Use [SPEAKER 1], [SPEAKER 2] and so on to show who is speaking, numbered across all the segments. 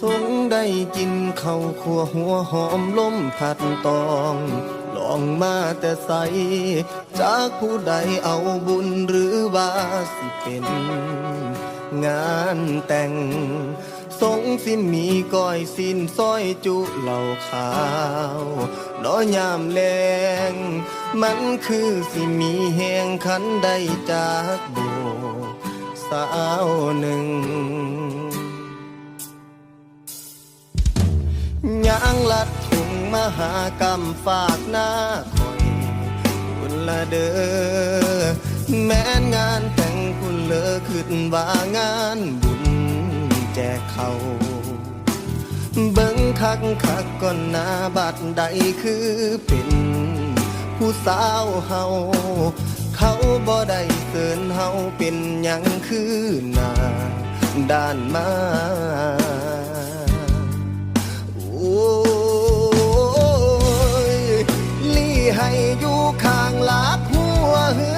[SPEAKER 1] สงได้กินข้าวขัวหัวหอมล้มผัดตอง ลองมาแต่ใส จากผู้ใดเอาบุญหรือว่าสิเป็น งานแต่ง สงสิมีก้อยสินซอยจุเหล่าขาวน้อยยามแลงมันคือสิมีแหงขันได้จากโบสาวหนึ่ง มหากรรมฝากหน้าคอยคุณละเด้อแม้นงานแต่งคุณเลอขึ้นว่างานบุญแจกเขาเบิ่งคักคักก่อนหน้าบัดใดคือเป็นผู้สาวเฮาเขาบ่ได้เสินเฮาเป็นหยังคือหน้าด้านมา อยู่ข้างหลักหัวเฮือ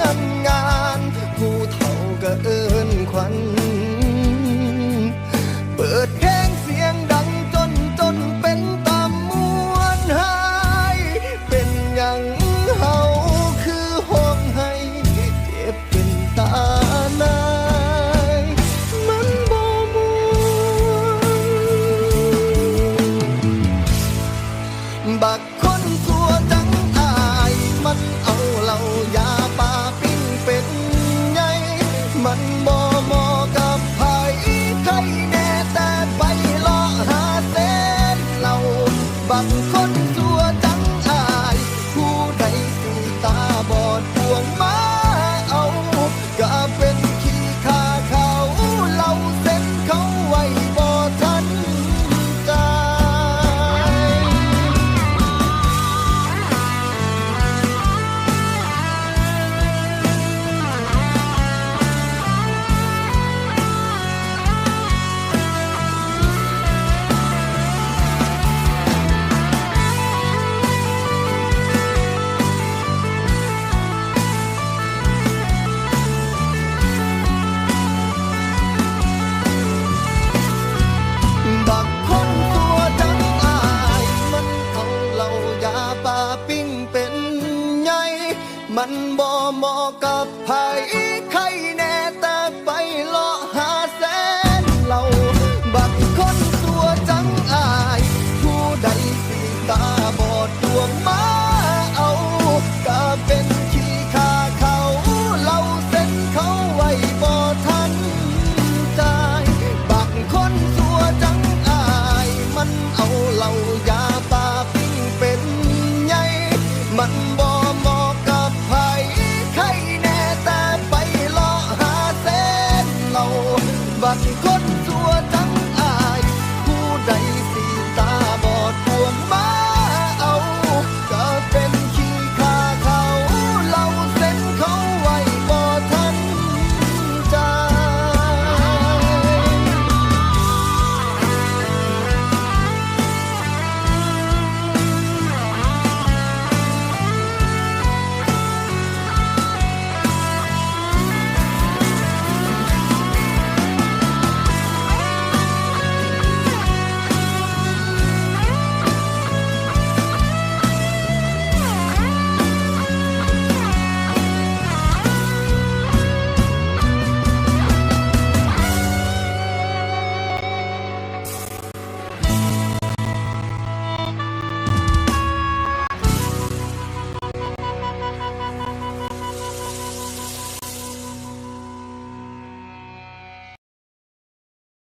[SPEAKER 1] บั มันบ่เหมาะกับไผใคร aquí